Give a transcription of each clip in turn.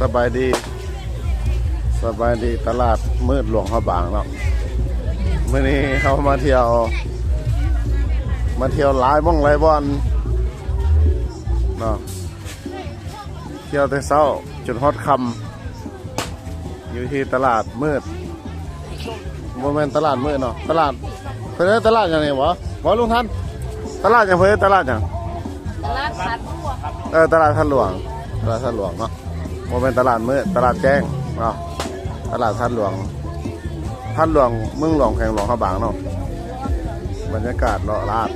สบายดีสบายดีตลาดมืดหลวงพระบางเนาะมื่อนี้เขามาเที่ยว มาเที่ยวหลายบ้องหลายบอนเนาะเที่ยวแต่เช้าจนฮอดคำอยู่ที่ตลาดมืดโมเมนตลาดมืดเนาะตลาดเพื่อนตลาดอย่างไรวะวะลุงท่านตลาดอย่างเพื่อนตลาดอย่างตลาดสัตว์เออตลาดท่านหลวงตลาดท่านหลวงเนาะ โมเป็นตลาดมืดตลาดแจ้งเนาะตลาดท่านหลวงท่านหลวงเมืองหลวงแข่งหลวงข้าบางเนาะบรรยากาศเลาะลาด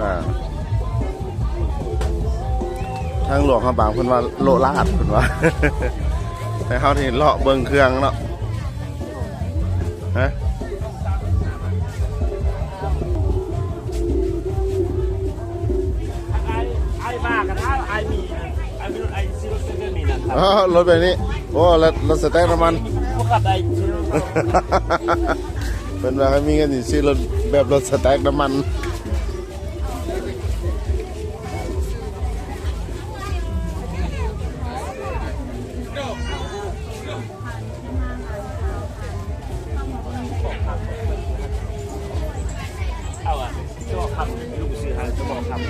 อ่าทางหลวงข้าบางคุณว่าโลลาดคุณว่าแต่เขาที่เลาะเบิงเครื่องเนาะฮะ อ๋อรถแบบนี้ โอ้รถรถสแต็กน้ำมันพวกกับไอ้ซีโร่เป็นว่าให้มีเงินสิซื้อรถแบบรถสแต็กน้ำมันเอาอะจะบอกคำลูกซื้อให้จะบอกคำ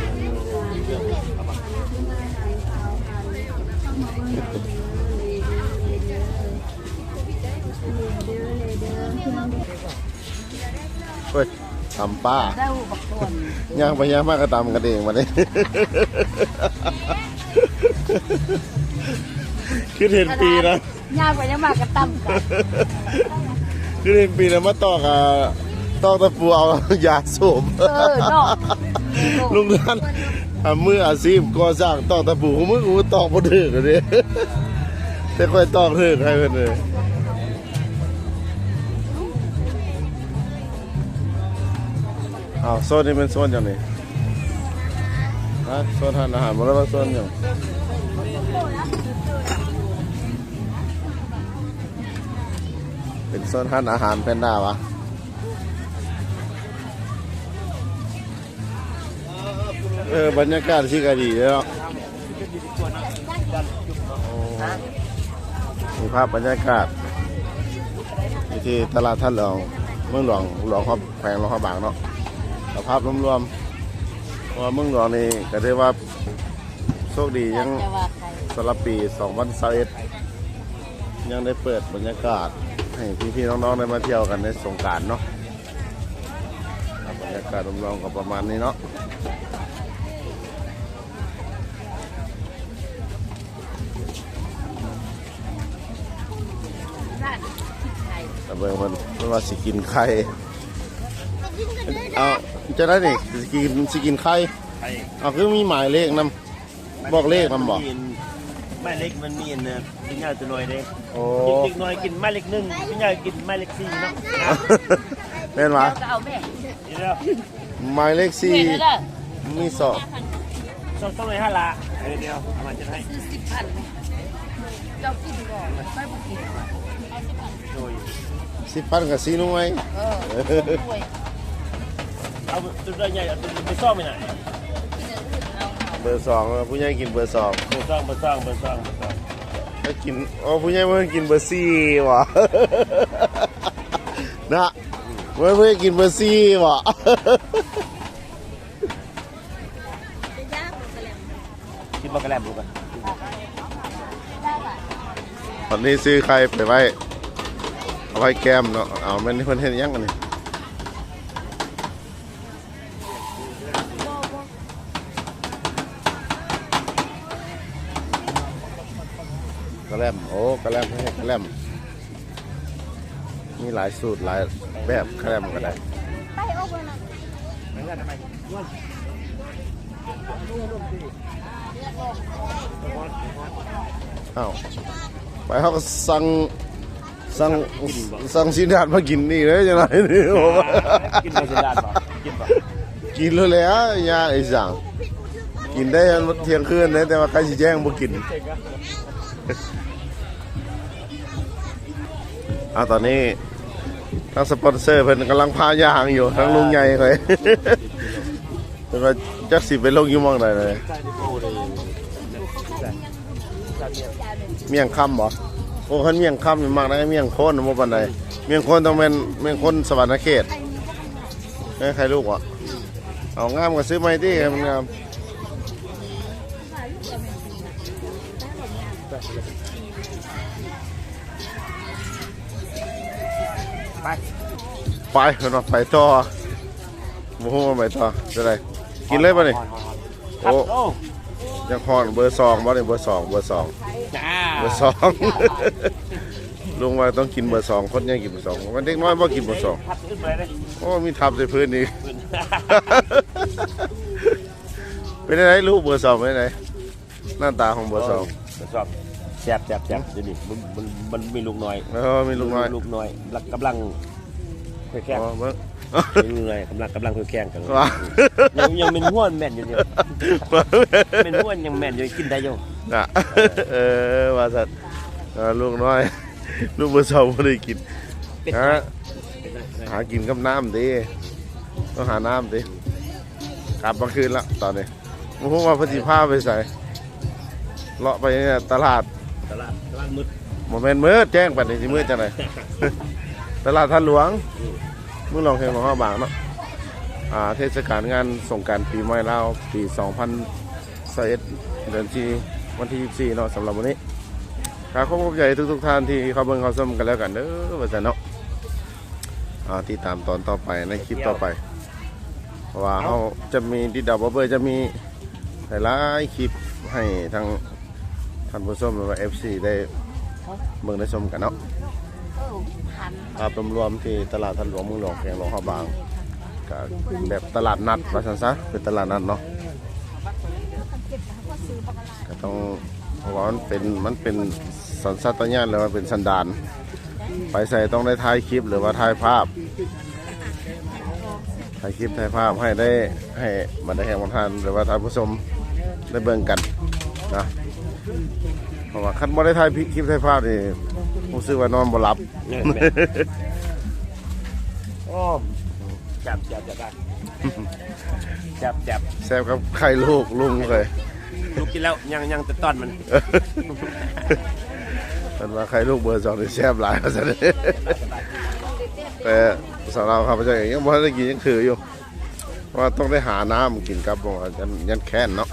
เฮ้ยทำป้าได้หูบักตวนย่างไปย่างมากก็ตามกันเองมาเนี่ยคือเห็นปีนะย่างไปยังมากระตั้มกันคือเห็นปีนะมาตอกอะตอกตะปูเอายาสูบเออเนาะลุงท่าน ทำมืออาชีพก่อสร้างตอกตะปูมือกูตอกบ่ถึกอะเนี่ยแต่ค่อยตอกถึกให้เพิ่นเลยอ้าวโซนนี้เป็นโซนอย่างนี้ฮะโซนทานอาหารบ่แล้วว่าโซนอย่างเป็นโซนทานอาหารแพนด้าวะ เออบรรยากาศที่ก็ดีเลยเนาะภาพบรรยากาศที่ตลาดท่านหลวงเมืองหลวงหลวงเขาแพงหลวงเขาบางเนาะสภาพรวมๆว่าเมืองหลวงนี่ก็ถือว่าโชคดียังจะว่าใครสำหรับปี2021ยังได้เปิดบรรยากาศให้พี่ๆน้องๆได้มาเที่ยวกันในสงการเนาะบรรยากาศรวมๆก็ประมาณนี้เนาะ ร้านไข่แต่เบิ่งมันเพิ่นว่าสิกินไข่เอาจะได้นี่สิกินสิกินไข่ไอ้เอาคือมีหมายเลขนำบอกเลขนำบอกแม่เล็กมันมีอันเนี่ยกินยาตัวน้อยเด้โอ้กินเด็กน้อยกินแม่เล็กหนึ่งกินยากินแม่เล็กสี่เนาะเป็นหวะแล้วก็เอาแม่นี่แล้วหมายเลขสี่แม่เด้อมีสองสองสองร้อยห้าละเดี๋ยวเอามาจะให้ซื้อสิบพันเจ้ากินก่อนไปบุกินโดย สิบพันกับสี่หน่วยเออด้วยเอาตัวใหญ่เอาตัวไปซ่อมไปไหนเบอร์สองผู้ใหญ่กินเบอร์สองเบอร์ซ่อมเบอร์ซ่อมเบอร์ซ่อมเบอร์ซ่อมไปกินอ๋อผู้ใหญ่เมื่อกินเบอร์ซี่ว่ะนะเมื่อเมื่อกินเบอร์ซี่ว่ะกินมากระแลมดูกันตอนนี้ซื้อใครไปไว้ เอาไว้แก้มเนาะเอาแม่นเพิ่นเฮ็ดหยังกันนี่กระแลมโอ้กระแลมให้กระแลมมีหลายสูตรหลายแบบกระแลมก็ได้ไม่ได้ทำไมอ้าวไปเขาก็สั่ง สั่งสั่งสินดาดมากินนี่เลยจังไรนี่ผมว่ากินเบอร์สิดานป่ะกินป่ะกินเลยแหล้วย่าไอ้สั่งกินได้ยันเที่ยงคืนนะแต่ว่าใครสิแจ้งบ่กินอ่าตอนนี้ทางสปอนเซอร์เพิ่นกำลังพายางอยู่ทั้งลุงใหญ่เลยแต่ว่าจักสิไปลงอยู่หมองใดเลยใช่ดิโอ้เลยใช่ตอนเนี้ยเมี่ยงคำบ่ โอ้คันเมี่ยงคำนี่มากนะเมี่ยงโคนบ่ปานใดเมี่ยงโคนต้องเป็นเมี่ยงโคนสวรรณเขตเอ้ยใครลูกวะเอางามก็ซื้อมาให้ดิให้มันงามไปไปเพิ่นว่าไปต่อบ่ฮู้ว่าไปต่อจะได้กินเลยป่ะนี่ครับโอ้โอ้ยังฮอนเบอร์สองบ่นี่เบอร์สองเบอร์สองจ้าเบอร์สองลุงว่าต้องกินเบอร์สองคนยังกินเบอร์สองวันเด็กน้อยบ่กินเบอร์สองพัดขึ้นไปเลยโอ้มีทับใส่พื้นนี่เป็นไงลูกเบอร์สองเป็นไงหน้าตาของเบอร์สองชอบแซ่บแซ่บแซ่บเดี๋ยวนี้มันมันมันมีลูกน้อยเออมีลูกน้อยลูกน้อยกำลัง คุยแข่งอ๋อเบิ่งลูกน้อยกำลังกำลังคุยแข่งกันว้ายังยังเป็นห้วนแม่นอยู่เดียวเป็นห้วนยังแม่นอยู่กินได้อยู่น่ะเออว่าสัตว์เออลูกน้อย ลูกเบอร์สองไม่ได้กินเป็นฮะเป็นไงหากินกับน้ำดิต้องหาน้ำดิกลับมาคืนละตอนนี้มึงพูดว่าพอดีผ้าไปใส่เลาะไปเนี่ยตลาด ตลาด ตลาดมืดโมเมนต์มืดแจ้งปัดนี้สิมืดจังไหน ตลาดท่านหลวงเมื่อลองเพลงของข้าวบางเนาะอ่าเทศกาลงานส่งการปีใหม่ลาวปี 2021เดือนที่วันที่24เนาะสำหรับวันนี้ครับขอบคุณใจทุกๆท่านที่เข้าเบิ่งเข้าชมกันแล้วกันเด้อว่าจะเนาะอ่าติดตามตอนต่อไปในคลิปต่อไปเพราะว่าเขาจะมีดิดดาวเบอร์จะมีหลายๆคลิปให้ทางท่านผู้ชมหรือว่า FC ได้เบิ่งได้ชมกันเนาะ เออพันภาพรวมๆที่ตลาดท่านหลวงเมืองหลวงแขงหลวงข้าบางก็แบบตลาดนัดว่าซั่นซะเป็นตลาดนัดเนาะก็ต้องเพราะว่ามันเป็นมันเป็นสัญชาตญาณหรือว่าเป็นสันดาน ไปใส่ต้องได้ถ่ายคลิปหรือว่าถ่ายภาพถ่ายคลิปถ่ายภาพให้ได้ให้มันได้แห่งบางท่านหรือว่าท่านผู้ชมได้เบิ่งกันนะ เพราะว่าคันบ่ได้ถ่ายคลิปถ่ายภาพนี่รู้สึกว่านอนบ่หลับแม่นแม่น โอ้จับจับจับได้จับจับแซ่บครับไข่ลูกลุงเลยลูกกินแล้วยังยังแต่ตอนมันเป็นว่าไข่ลูกเบอร์สองนี่แซ่บหลายซะเลยแต่สำหรับข้าพเจ้าเองยังไม่ได้กินยังถืออยู่เพราะว่าต้องได้หาน้ำกินครับผมยันยันแค้นเนาะ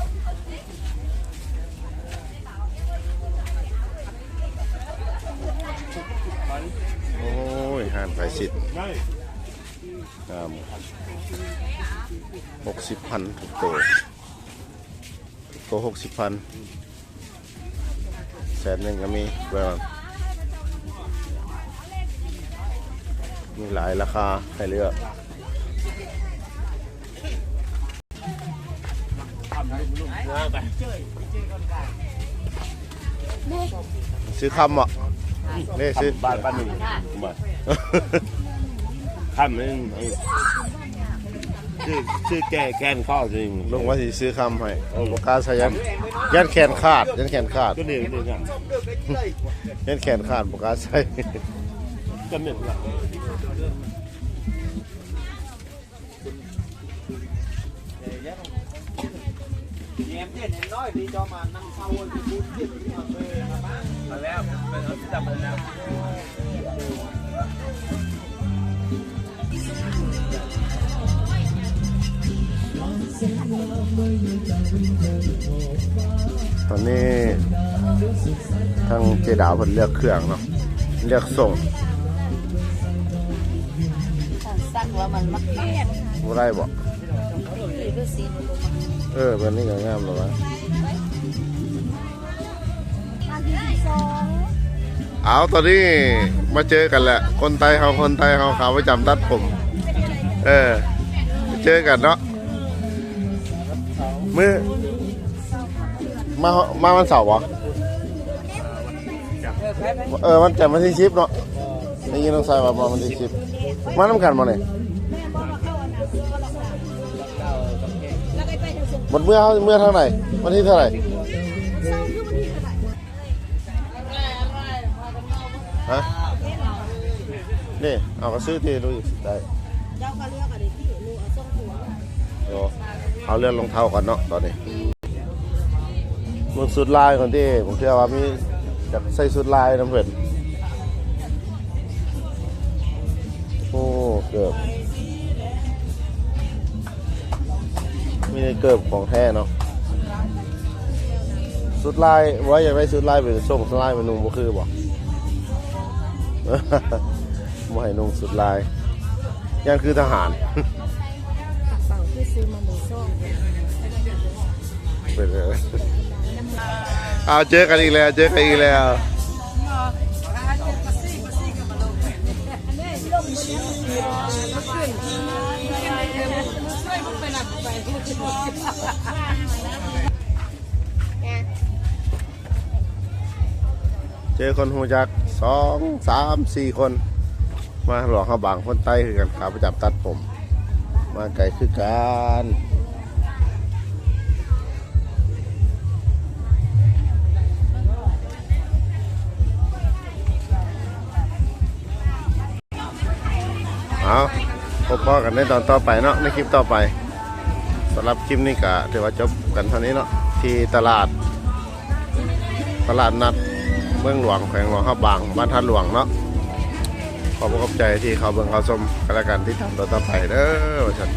โอ้ยห่านไฟสิทธิ์ หกสิบพันทุกตัวตัวหกสิบพันแสนหนึ่งก็มีเบอร์มีหลายราคาให้เลือกซื้อคำอะนี่ซื้อบ้านบ้านหนึ่งบ้าน ข้ามนึงไอ้ชื่อชื่อแก่แกนข้าวจริงลงว่าสิซื้อคำให้โอกล้าใช้ยันยันแขนขาดยันแขนขาดก็หนึ่งหนึ่งอะยันแขนขาดโอกล้าใช้ก็หนึ่งอะ ตอนนี้ทางเจดาวเพิ่นเลือกเครื่องเนาะเลือกส่งสั่งว่ามันมักเก็ตบ่ได้บ่คือดูสิเออแบบนี้ก็งามแล้ววะเอาตอนนี้มาเจอกันแหละ คนไทยเขาคนไทยเขาขาประจำตัดผม เออ เจอกันเนาะมือมามาวันเสาร์วะเออวันจันทร์วันที่ชิปเนาะได้ยินน้องสายว่มาวันที่ชิปมาน้ำกันมาเนี่ยหมดเมื่อเมื่อเท่าไหร่วันที่เท่าไหร่ฮะนี่เอาก็ซื้อทีดูอีกได้ เอาเลื่อนรองเท้าก่อนเนาะตอนนี้มึงสุดลายก่อนที่ผมเชื่อว่ามีอยากใส่สุดลายน้ำเพิ่นโอ้เกือบมีเกือบของแท้เนาะสุดลายว่าอยากได้สุดลายเป็นส่งสุดลายเป็นนุ่งบ่คือบ่บ่ให้นุ่งสุดลายยังคือทหาร ซื้อมาหมูส้มเป็นเลยเอาเจอกันอีกแล้ว เจอกันอีกแล้วเจอคนหูจักสองสามสี่คน มาหลอกเขาบางคนใต้คือกันขาประจับตัดผม มาไก่คือกันเอาพบกันในตอนต่อไปเนาะในคลิปต่อไปสำหรับคลิปนี้ก็ถือว่าจบกันเท่านี้เนาะที่ตลาด ตลาดนัดเมืองหลวงแขวงหลวงข้าบางบ้านท่าหลวงเนาะ ขอบคุณขอบใจที่เขาเบิ่งเขาชมกันละกันที่ทำต่อไปเด้อฉัน